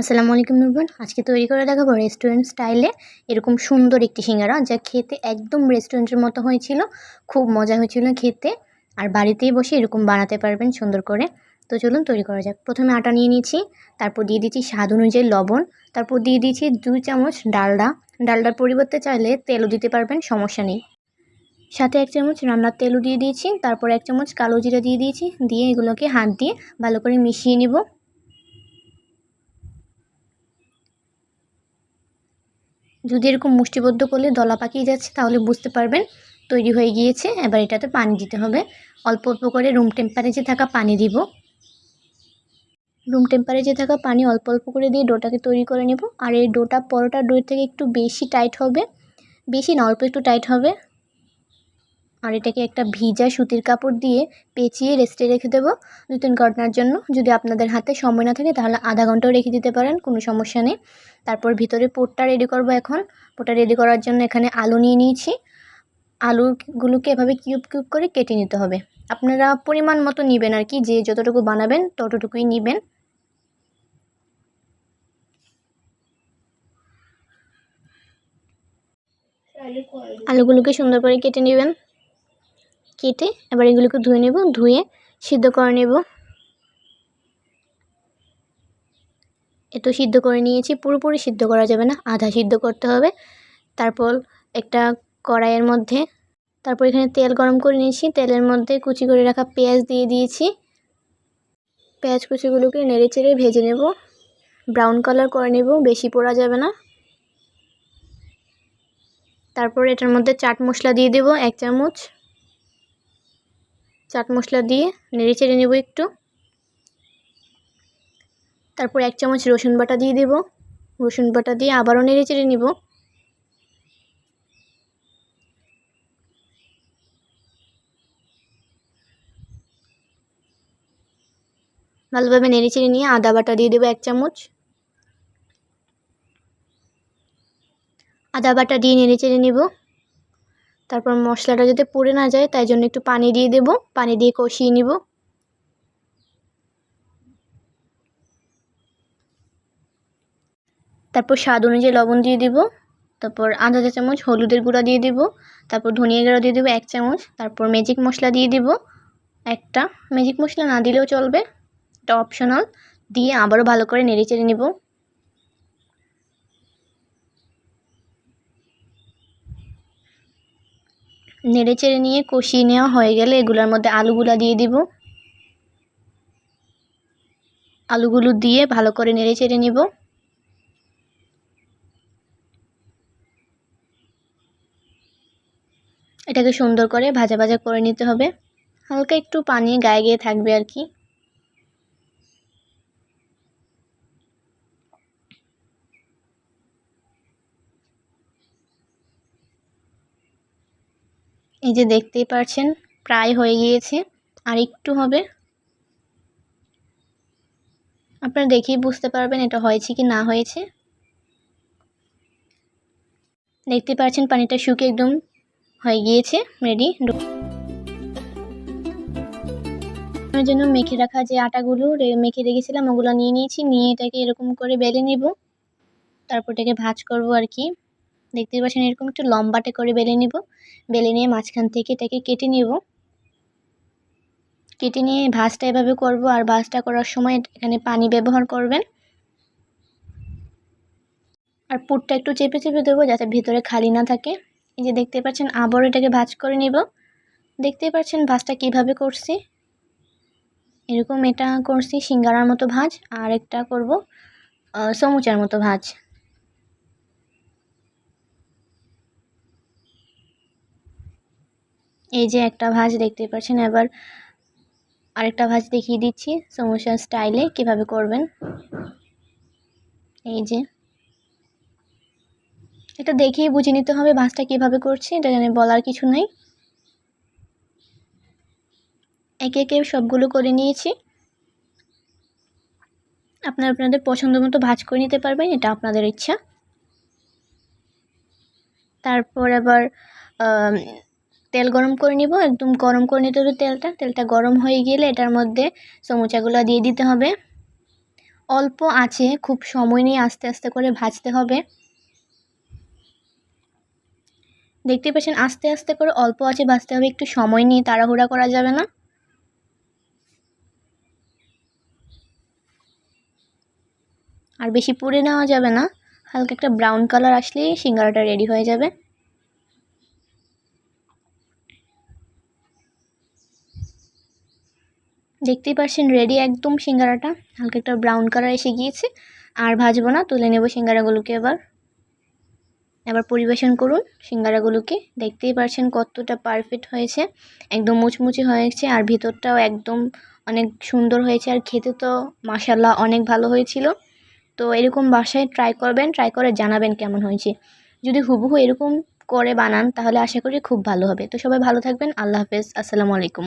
আসসালামু আলাইকুম নুরবান। আজকে তৈরি করে দেখাবো রেস্টুরেন্ট স্টাইলে এরকম সুন্দর একটি সিঙ্গারা যা খেতে একদম রেস্টুরেন্টের মতো হয়েছিল, খুব মজা হয়েছিল খেতে। আর বাড়িতেই বসে এরকম বানাতে পারবেন সুন্দর করে। তো চলুন তৈরি করা যাক। প্রথমে আটা নিয়ে নিয়েছি, তারপর দিয়ে দিচ্ছি স্বাদ অনুযায়ী লবণ, তারপর দিয়ে দিয়েছি দুই চামচ ডালডা। ডালডার পরিবর্তে চাইলে তেলও দিতে পারবেন, সমস্যা নেই। সাথে এক চামচ রান্নার তেলও দিয়ে দিয়েছি, তারপর এক চামচ কালো জিরা দিয়ে দিয়েছি, দিয়ে এগুলোকে হাত দিয়ে ভালো করে মিশিয়ে নিব। যদি এরকম মুষ্টিবদ্ধ করলে দলা পাকিয়ে যাচ্ছে, তাহলে বুঝতে পারবেন তৈরি হয়ে গিয়েছে। এবার এটাতে পানি দিতে হবে। অল্প অল্প করে রুম টেম্পারেচারে থাকা পানি দিব। রুম টেম্পারেচারে থাকা পানি অল্প অল্প করে দিয়ে ডোটাকে তৈরি করে নেব। আর এই ডোটা, পরোটা ডোয়ের থেকে একটু বেশি টাইট হবে। বেশি না, অল্প একটু টাইট হবে। আর এটাকে একটা ভিজা সুতির কাপড় দিয়ে পেঁচিয়ে রেস্টে রেখে দেবো। দু তিন ঘণ্টার জন্য যদি আপনাদের হাতে সময় না থাকে তাহলে আধা ঘন্টাও রেখে দিতে পারেন, কোনো সমস্যা নেই। তারপর ভিতরে পোটটা রেডি করব এখন। পোটটা রেডি করার জন্য এখানে আলু নিয়ে নিয়েছি। আলুগুলোকে এভাবে কিউব কিউব করে কেটে নিতে হবে। আপনারা পরিমাণ মতো নেবেন আর কি, যে যতটুকু বানাবেন ততটুকুই নেবেন। আলুগুলোকে সুন্দর করে কেটে নেবেন। কেটে এবার এগুলোকে ধুয়ে নেব, ধুয়ে সিদ্ধ করে নেব। এত সিদ্ধ করে নিয়েছি, পুরোপুরি সিদ্ধ করা যাবে না, আধা সিদ্ধ করতে হবে। তারপর একটা কড়াইয়ের মধ্যে, তারপর এখানে তেল গরম করে নিয়েছি, তেলের মধ্যে কুচি করে রাখা পেঁয়াজ দিয়ে দিয়েছি। পেঁয়াজ কুচিগুলোকে নেড়ে চেড়ে ভেজে নেব। ব্রাউন কালার করে নেব, বেশি পোড়া যাবে না। তারপর এটার মধ্যে চাট মশলা দিয়ে দেব, এক চামচ। চাট মশলা দিয়ে নেড়ে চেড়ে নেব একটু। তারপর এক চামচ রসুন বাটা দিয়ে দেব। রসুন বাটা দিয়ে আবারও নেড়ে চেড়ে নেব। ভালোভাবে নেড়ে চেড়ে নিয়ে আদা বাটা দিয়ে দেবো এক চামচ। আদা বাটা দিয়ে নেড়ে চেড়ে নেব। তারপর মশলাটা যাতে পুড়ে না যায়, তাই জন্য একটু পানি দিয়ে দেব। পানি দিয়ে কষিয়ে নিব। তারপর স্বাদ অনুযায়ী লবণ দিয়ে দিব। তারপর আধা চা চামচ হলুদের গুঁড়া দিয়ে দিব। তারপর ধনিয়া গুঁড়া দিয়ে দেবো এক চামচ। তারপর ম্যাজিক মশলা দিয়ে দিব একটা। ম্যাজিক মশলা না দিলেও চলবে। এটা অপশনাল দিয়ে আবারও ভালো করে নেড়ে চেড়ে নেব। নেড়ে চেড়ে নিয়ে কষিয়ে নেওয়া হয়ে গেলে এগুলোর মধ্যে আলুগুলা দিয়ে দিব। আলুগুলো দিয়ে ভালো করে নেড়ে চেড়ে নিব। এটাকে সুন্দর করে ভাজা ভাজা করে নিতে হবে। হালকা একটু পানি গায়ে গিয়ে থাকবে আর কি। এই যে দেখতেই পারছেন, প্রায় হয়ে গিয়েছে। আর একটু হবে। আপনারা দেখেই বুঝতে পারবেন এটা হয়েছে কি না হয়েছে। দেখতে পাচ্ছেন পানিটা শুকিয়ে একদম হয়ে গিয়েছে রেডি জন্য মেখে রাখা যে আটাগুলো মেখে রেখেছিলাম, ওগুলো নিয়ে নিয়েছি, নিয়ে এটাকে এরকম করে বেলে নিব। তারপর এটাকে ভাজ করব আর কি। দেখতে পাচ্ছেন, এরকম একটু লম্বাটে করে বেলে নিব। বেলে নিয়ে মাঝখান থেকে এটাকে কেটে নিব। কেটে নিয়ে ভাজটা এভাবে করব, আর ভাজটা করার সময় এখানে পানি ব্যবহার করবেন। আর পুরটা একটু চেপে চেপে দেবো যাতে ভিতরে খালি না থাকে। এই যে দেখতে পাচ্ছেন আবার এটাকে ভাজ করে নিব। দেখতে পাচ্ছেন ভাজটা কীভাবে করছি। এরকম এটা করছি, সিঙ্গারার মতো ভাজ, আর একটা করব সমুচার মতো ভাজ। এই যে একটা ভাজ দেখতে পাচ্ছেন, এবার আরেকটা ভাজ দেখিয়ে দিচ্ছি সমোসা স্টাইলে কীভাবে করবেন। এই যে এটা দেখেই বুঝে নিতে হবে ভাজটা কীভাবে করছি, এটা জানি বলার কিছু নেই। একে একে সবগুলো করে নিয়েছি। আপনার আপনাদের পছন্দ মতো ভাজ করে নিতে পারবেন, এটা আপনাদের ইচ্ছা। তারপর আবার তেল গরম করে নিব। একদম গরম করে নিতে হবে তেলটা। তেলটা গরম হয়ে গেলে এটার মধ্যে সমুচাগুলো দিয়ে দিতে হবে। অল্প আছে, খুব সময় নিয়ে আস্তে আস্তে করে ভাজতে হবে। দেখতে পাচ্ছেন, আস্তে আস্তে করে অল্প আছে, ভাজতে হবে, একটু সময় নিয়ে তাড়াহুড়া করা যাবে না। আর বেশি পুড়ে নেওয়া যাবে না। হালকা একটা ব্রাউন কালার আসলেই সিঙ্গারাটা রেডি হয়ে যাবে। দেখতেই পাচ্ছেন রেডি একদম সিঙ্গারাটা। হালকা একটা ব্রাউন কালার এসে গিয়েছে। আর ভাজবো না, তুলে নেব সিঙ্গারাগুলোকে এবার। এবার পরিবেশন করুন সিঙ্গারাগুলোকে। দেখতেই পাচ্ছেন কতটা পারফেক্ট হয়েছে। একদম মুচমুচে হয়েছে আর ভিতরটাও একদম অনেক সুন্দর হয়েছে। আর খেতে তো মাসাল্লাহ অনেক ভালো হয়েছিল। তো এরকম বাসায় ট্রাই করবেন ট্রাই করে জানাবেন কেমন হয়েছে। যদি হুবহু এরকম করে বানান, তাহলে আশা করি খুব ভালো হবে। তো সবাই ভালো থাকবেন, আল্লাহ হাফেজ, আসসালামু আলাইকুম।